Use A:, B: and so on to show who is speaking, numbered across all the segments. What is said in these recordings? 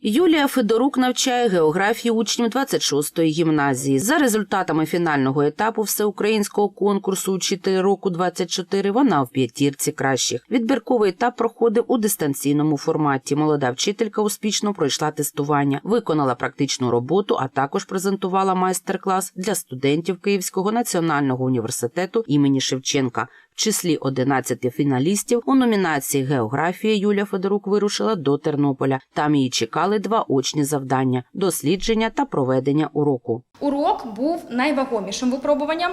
A: Юлія Федорук навчає географії учнів 26-ї гімназії. За результатами фінального етапу всеукраїнського конкурсу «Учитель року 24 вона в п'ятірці кращих. Відбірковий етап проходив у дистанційному форматі. Молода вчителька успішно пройшла тестування, виконала практичну роботу, а також презентувала майстер-клас для студентів Київського національного університету імені Шевченка. В числі 11 фіналістів у номінації Географія Юлія Федорук вирушила до Тернополя. Там її чекали два очні завдання дослідження та проведення уроку.
B: Урок був найвагомішим випробуванням,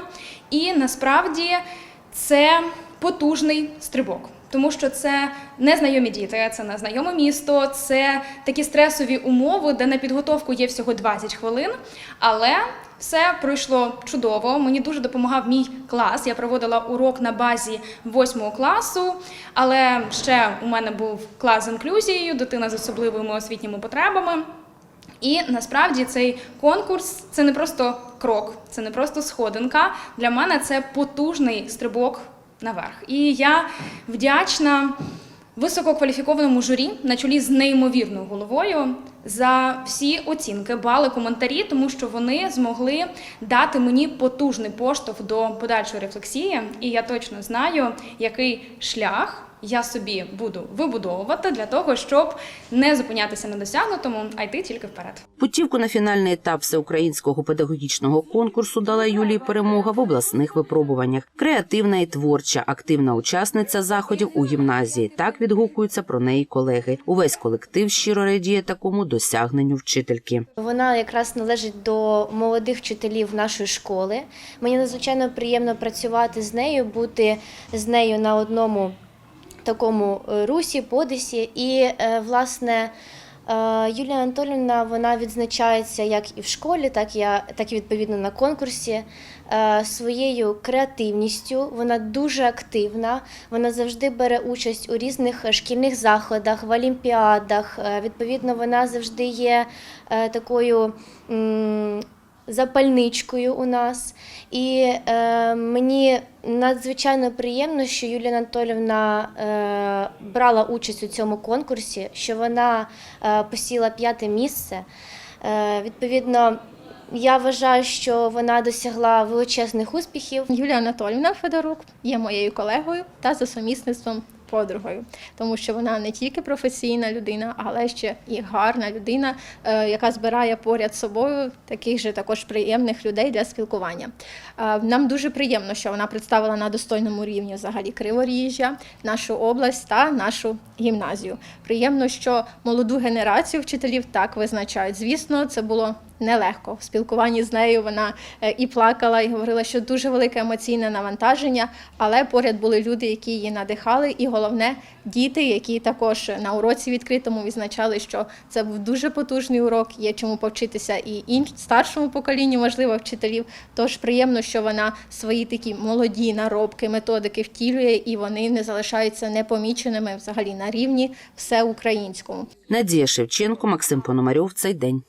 B: і насправді це потужний стрибок. Тому що це незнайомі діти, це незнайоме місто, це такі стресові умови, де на підготовку є всього 20 хвилин. Але все пройшло чудово. Мені дуже допомагав мій клас. Я проводила урок на базі 8 класу, але ще у мене був клас з інклюзією, дитина з особливими освітніми потребами. І насправді цей конкурс це не просто крок, це не просто сходинка. Для мене це потужний стрибок наверх. І я вдячна висококваліфікованому журі на чолі з неймовірною головою за всі оцінки, бали, коментарі, тому що вони змогли дати мені потужний поштовх до подальшої рефлексії. І я точно знаю, який шлях я собі буду вибудовувати для того, щоб не зупинятися на досягнутому, а йти тільки вперед.
A: Путівку на фінальний етап всеукраїнського педагогічного конкурсу дала Юлії перемога в обласних випробуваннях. Креативна і творча, активна учасниця заходів у гімназії. Так відгукуються про неї колеги. Увесь колектив щиро радіє такому досягненню вчительки.
C: Вона якраз належить до молодих вчителів нашої школи. Мені надзвичайно приємно працювати з нею, бути з нею на одному такому е, русі, подисі. І, е, власне, Юлія Анатолівна вона відзначається як і в школі, так і, так і відповідно на конкурсі. е, Своєю креативністю вона дуже активна. Вона завжди бере участь у різних шкільних заходах, в олімпіадах. Е, Відповідно, вона завжди є е, такою запальничкою у нас. І е, мені надзвичайно приємно, що Юлія Анатолівна е, брала участь у цьому конкурсі, що вона е, посіла п'яте місце. Е, відповідно, я вважаю, що вона досягла величезних успіхів.
D: Юлія Анатолівна Федорук є моєю колегою та за сумісництвом подругою, тому що вона не тільки професійна людина, але ще і гарна людина, е, яка збирає поряд з собою таких же також приємних людей для спілкування. Е, Нам дуже приємно, що вона представила на достойному рівні взагалі Криворіжжя, нашу область та нашу гімназію. Приємно, що молоду генерацію вчителів так визначають. Звісно, це було нелегко. В спілкуванні з нею вона е, і плакала, і говорила, що дуже велике емоційне навантаження, але поряд були люди, які її надихали, і головне діти, які також на уроці відкритому відзначали, що це був дуже потужний урок, є чому повчитися і старшому поколінню, можливо, вчителів. Тож приємно, що вона свої такі молоді наробки, методики втілює, і вони не залишаються непоміченими взагалі на рівні всеукраїнському.
A: Надія Шевченко, Максим Пономарьов. Цей день.